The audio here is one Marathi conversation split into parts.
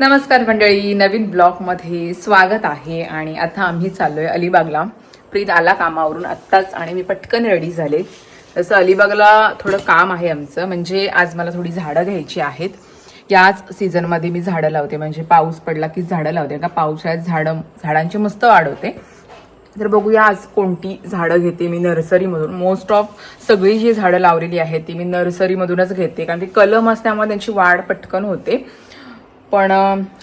नमस्कार मंडळी नवीन ब्लॉगमध्ये स्वागत आहे आणि आता आम्ही चाललोय अलिबागला. प्रीत आला कामावरून आत्ताच आणि मी पटकन रेडी झाले. तसं अलिबागला थोडं काम आहे आमचं म्हणजे आज मला थोडी झाडं घ्यायची आहेत. याच सीझनमध्ये मी झाडं लावते म्हणजे पाऊस पडला की झाडं लावते. का पावसाळ्यात झाडं झाडांची मस्त वाढ होते. तर बघूया आज कोणती झाडं घेते मी नर्सरीमधून. मोस्ट ऑफ सगळी जी झाडं लावलेली आहेत ती मी नर्सरीमधूनच घेते कारण की कलम असल्यामुळे त्यांची वाढ पटकन होते. पण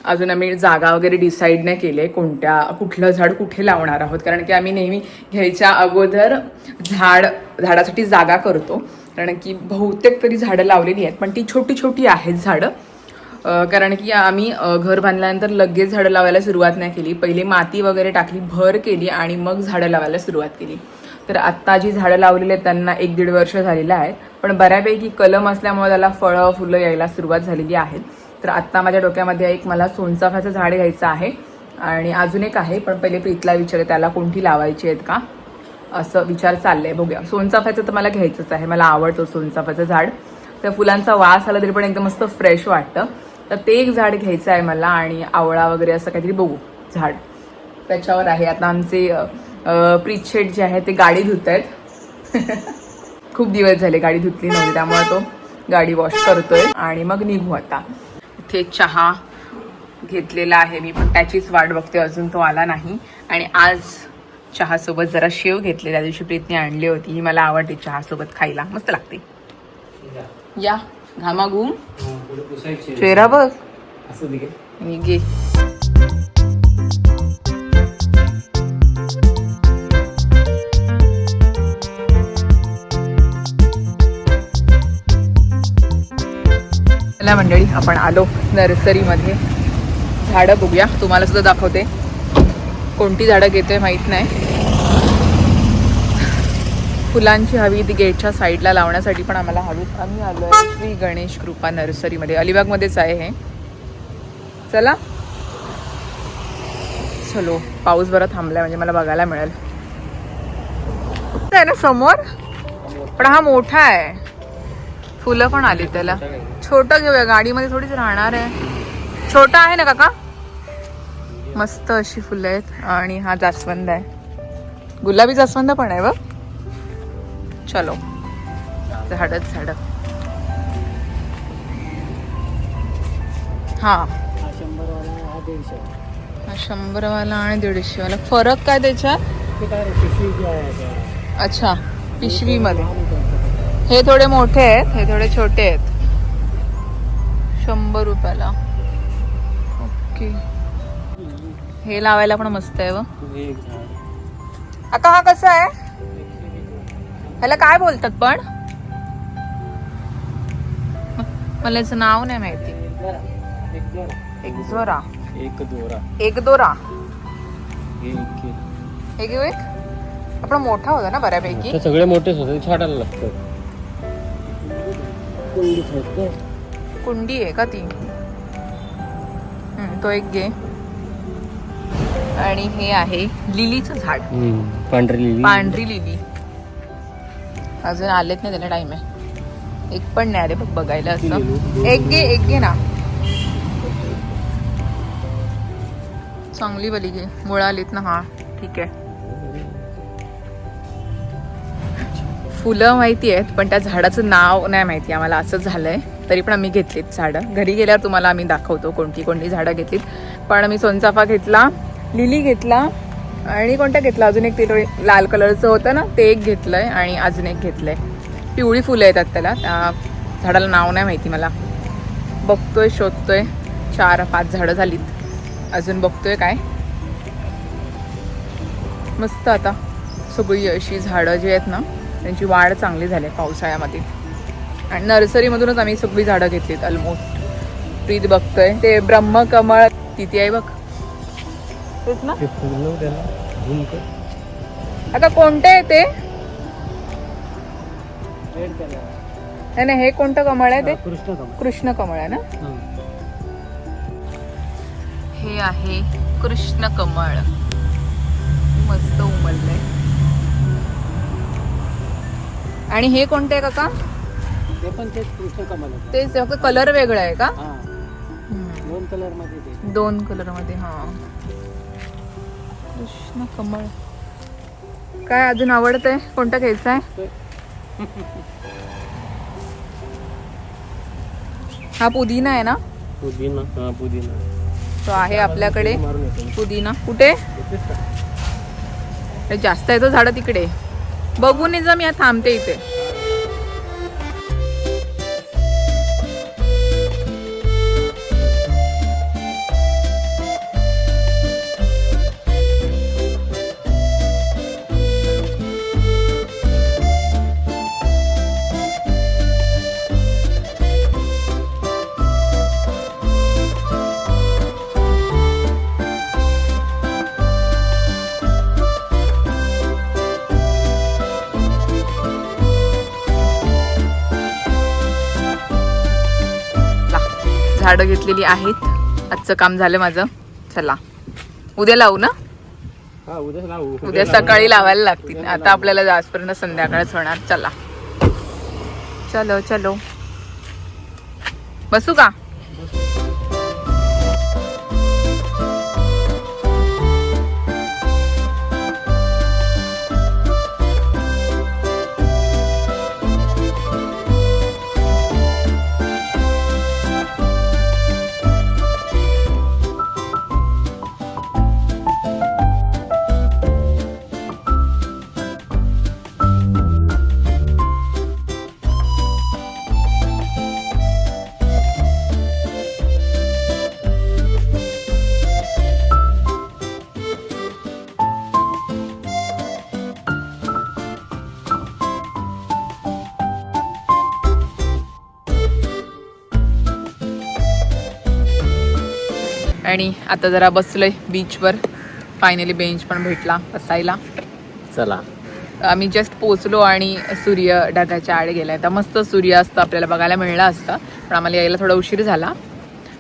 अजून आम्ही जागा वगैरे डिसाईड नाही केले कोणत्या कुठलं झाड कुठे लावणार आहोत. कारण की आम्ही नेहमी घ्यायच्या अगोदर झाड झाडासाठी जागा करतो. कारण की बहुतेक तरी झाडं लावलेली आहेत पण ती छोटी छोटी आहेत झाडं. कारण की आम्ही घर बांधल्यानंतर लगेच झाडं लावायला सुरुवात नाही केली. पहिले माती वगैरे टाकली भर केली आणि मग झाडं लावायला सुरुवात केली. तर आत्ता जी झाडं लावलेली आहेत त्यांना एक दीड वर्ष झालेलं आहे. पण बऱ्यापैकी कलम असल्यामुळे त्याला फळं फुलं यायला सुरुवात झालेली आहेत. तर आत्ता माझ्या डोक्यामध्ये एक मला सोनचाफ्याचं झाड घ्यायचं आहे. आणि अजून एक आहे पण पहिले प्रीतला विचारे त्याला कोणती लावायची आहेत का? असं विचार चाललंय. बघूया. सोनचाफ्याचं तर मला घ्यायचंच आहे. मला आवडतं सोनचाफ्याचं झाड. त्या फुलांचा वास आला तरी पण एकदम मस्त फ्रेश वाटतं. तर ते एक झाड घ्यायचं आहे मला आणि आवळा वगैरे असं काहीतरी बघू. झाड. त्याच्यावर आहे. आता आमचे प्रीतशेट जे आहे ते गाडी धुत आहेत. खूप दिवस झाले गाडी धुतली नव्हती त्यामुळे तो गाडी वॉश करतोय. आणि मग निघू आता. इथे चहा घेतलेला आहे. मी पण त्याचीच वाट बघते. अजून तो आला नाही. आणि आज चहासोबत जरा शेव घेतले त्या दिवशी प्रीतने आणली होती. ही मला आवडते चहासोबत खायला. मस्त लागते. या. घामाघूम चेहरा बघ. असं दे मी घे. ना मंडळी आपण आलो नर्सरीमध्ये. झाडं बघूया. तुम्हाला सुद्धा दाखवते. कोणती झाडं घेतोय माहीत नाही. फुलांची हवी ती गेटच्या साईडला लावण्यासाठी पण आम्हाला हवी. आम्ही आलो आहे श्री गणेश कृपा नर्सरीमध्ये. अलिबागमध्येच आहे हे. चला. चलो पाऊस बरा थांबलाय म्हणजे मला बघायला मिळेल. आहे ना समोर? पण हा मोठा आहे. फुलं पण आली त्याला. छोटं घेऊया गाडीमध्ये थोडीच राहणार आहे. छोटा आहे ना काका? मस्त अशी फुलं आहेत. आणि हा जास्वंद आहे. गुलाबी जास्वंद पण आहे बघ. चलो. झाडच झाड. हा. शंभर वाला दीडशे शंभरवाला आणि दीडशेवाला. फरक काय त्याच्यात. अच्छा पिशवीमध्ये. हे थोडे मोठे आहेत हे थोडे छोटे आहेत. शंभर रुपयाला. ओके. हे लावायला पण मस्त आहे व. आता हा कसा आहे? ह्याला काय बोलतात पण? मला याचं नाव नाही माहिती. एक दोरा. एक दोरा. एक दोरा. एक हे एक घेऊ एक? आपण मोठा होता ना बऱ्यापैकी. सगळे मोठेच होते ते छाटायला लागतं कुंडीच आहेत ते. कुंडी आहे का ती? हम्म, तो एक घे. आणि हे आहे लिलीचं झाड. पांढरी लिली. पांढरी लिली. अजून आलेत नाही त्याला टाइम आहे. एक पण नाही आले बघ बघायला असं. एक घे एक घे ना. चांगली बली घे. मुळं आलीत ना हा. ठीक आहे. फुलं माहिती आहेत पण त्या झाडाचं नाव नाही माहिती. आम्हाला असं आहे तरी पण आम्ही घेतलीत झाडं. घरी गेल्यावर तुम्हाला आम्ही दाखवतो कोणती कोणती झाडं घेतलीत. पण आम्ही सोनचाफा घेतला लिली घेतला आणि कोणता घेतला? अजून एक ते लाल कलरचं होतं ना ते एक घेतलं आहे आणि अजून एक घेतलं आहे पिवळी फुलं येतात त्याला. त्या झाडाला नाव नाही माहिती मला. बघतोय शोधतोय. चार पाच झाडं झालीत. अजून बघतोय काय. मस्त आता. सगळी अशी झाडं जी आहेत ना त्यांची वाढ चांगली झाली आहे पावसाळ्यामध्ये. आणि नर्सरीमधूनच आम्ही सगळी झाडं घेतलीत ऑलमोस्ट प्रीत बघतोय. ते ब्रह्मकमळ तिथे आहे बघ. तेच ना? आता कोणते आहे ते? नाही नाही हे कोणतं कमळ आहे ते? कृष्ण कमळ कृष्ण कमळ आहे ना? हे आहे कृष्ण कमळ मस्त उमललंय. आणि हे कोणते आहे काका? ते पण तेच कृष्ण कमल तेच फक्त कलर वेगळा आहे का? हा. दोन कलरमध्ये ते. दोन कलरमध्ये हा. कृष्ण कमळ काय अजून आवडतंय? कोणता घ्यायचा आहे हा पुदिना आहे ना? पुदिना हा पुदिना. तो आहे आपल्याकडे. मारून येतो. पुदिना. कुठे? का हे जास्त आहे तो झाड तिकडे. बघून ये या थांबते इथे. झाडं घेतलेली आहेत. आजचं काम झालं माझं. चला. उद्या लावू ना? हा उद्या सकाळी लावायला लागतील. आता आपल्याला जास्तपर्यंत संध्याकाळच होणार. चला. चलो चलो. बसू का? आणि आता जरा बसलोय बीचवर फायनली बेंच पण भेटला बसायला. चला. आम्ही जस्ट पोचलो आणि सूर्य ढगाच्या आड गेलाय. तर मस्त सूर्यास्त आपल्याला बघायला मिळला असता. पण आम्हाला यायला थोडा उशीर झाला.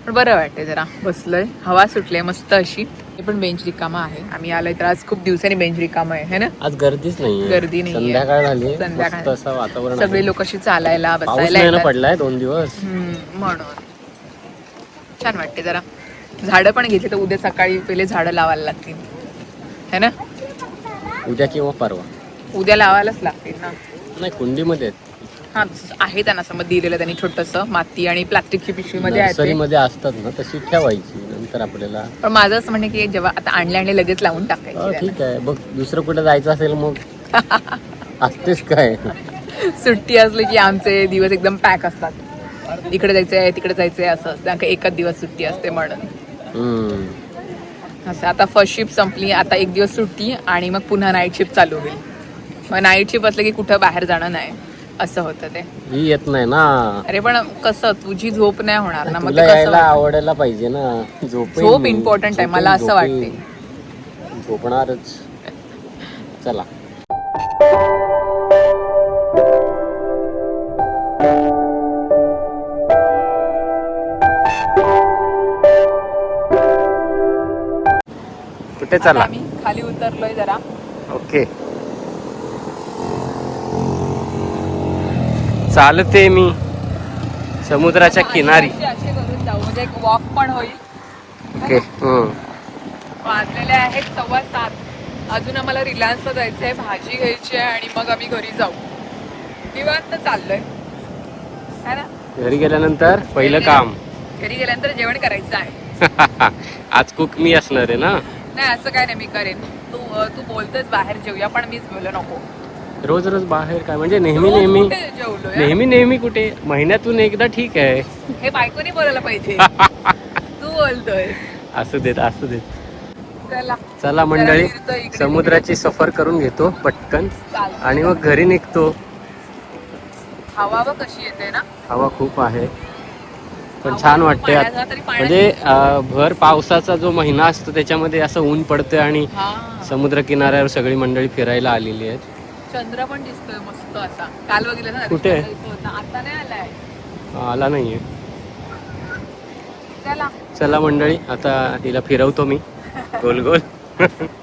पण बरं वाटते जरा. बसलोय. हवा सुटले मस्त अशी. हे पण बेंच रिकामा आहे. आम्ही आलोय तर आज खूप दिवसांनी बेंच रिकामा आहे है ना? आज गर्दीच नाही गर्दी नाहीये. संध्याकाळ सगळे. लोक अशी चालायला बसायला नाही. पडलाय दोन दिवस. म्हणून. छान वाटते जरा. झाडं पण घेतली तर उद्या सकाळी पहिले झाडं लावायला लागतील. है ना? उद्या किंवा परवा. उद्या लावायलाच लागतील ना. नाही कुंडीमध्ये. हा आहे त्यांना समज दिलेलं त्यांनी छोटस माती आणि प्लास्टिकची पिशवीमध्ये आहे. नर्सरीमध्ये असतात ना तशी ठेवायची नंतर आपल्याला. पण माझं असं म्हणणं की जेव्हा आता आणले आणि लगेच लावून हो, टाकायची ठीक आहे. बघ दुसरं कुठे जायचं असेल मग? असतेच काय. सुट्टी असली की आमचे दिवस एकदम पॅक असतात. इकडे जायचंय तिकडे जायचंय असं असतं. एकच दिवस सुट्टी असते म्हणून. असं आता फर्स्ट शिफ्ट संपली आता एक दिवस सुट्टी आणि मग पुन्हा नाईट शिफ्ट चालू होईल. मग नाईट शिफ्ट असलं की कुठं बाहेर जाणं नाही असं होतं ते. ही येत नाही ना. अरे पण कसं तुझी झोप नाही होणार ना मग तुला ते कसं यायला? आवडायला पाहिजे ना. झोप झोप important आहे, मला असं वाटते. झोपणारच. चला. कुठे चला? आम्ही खाली उतरलोय जरा. ओके. चालते मी समुद्राच्या किनारी. असे करून जाऊ. म्हणजे एक वॉक पण होईल. ओके. वाजलेले आहेत सव्वा सात. अजून आम्हाला रिलायन्सला जायचं आहे भाजी घ्यायची आहे आणि मग आम्ही घरी जाऊ. निवांत चाललोय. है ना? घरी गेल्यानंतर पहिलं काम. घरी गेल्यानंतर जेवण करायचं आहे. आज कुक मी असणार आहे ना? नाही असं काय नाही मी करेन. तू तू बोलतोस बाहेर जेवूया पण मीच बोललो नको. रोज रोज बाहेर काय? म्हणजे नेहमी रोज नेहमी कुठे जेवलोय? नेहमी नेहमी कुठे? महिन्यातून एकदा ठीक आहे. हे बायकोनी बोलायला पाहिजे. तू बोलतोय असू देत असू देत. चला. चला मंडळी जरा फिरतो इकडे समुद्राची सफर करून घेतो पटकन. आणि मग घरी निघतो. हवा बघ कशी येते ना. हवा खूप आहे. पण छान वाटते म्हणजे भर पावसाचा जो महिना असतो त्याच्यामध्ये असं ऊन पडतंय आणि समुद्र किनाऱ्यावर सगळी मंडळी फिरायला आलेली आहेत. चंद्र पण दिसतोय मस्त असा. काल बघितलं ना कुठे? आता नाही आलाय. आला नाहीये. चला. चला मंडळी आता हिला फिरवतो मी. गोल गोल.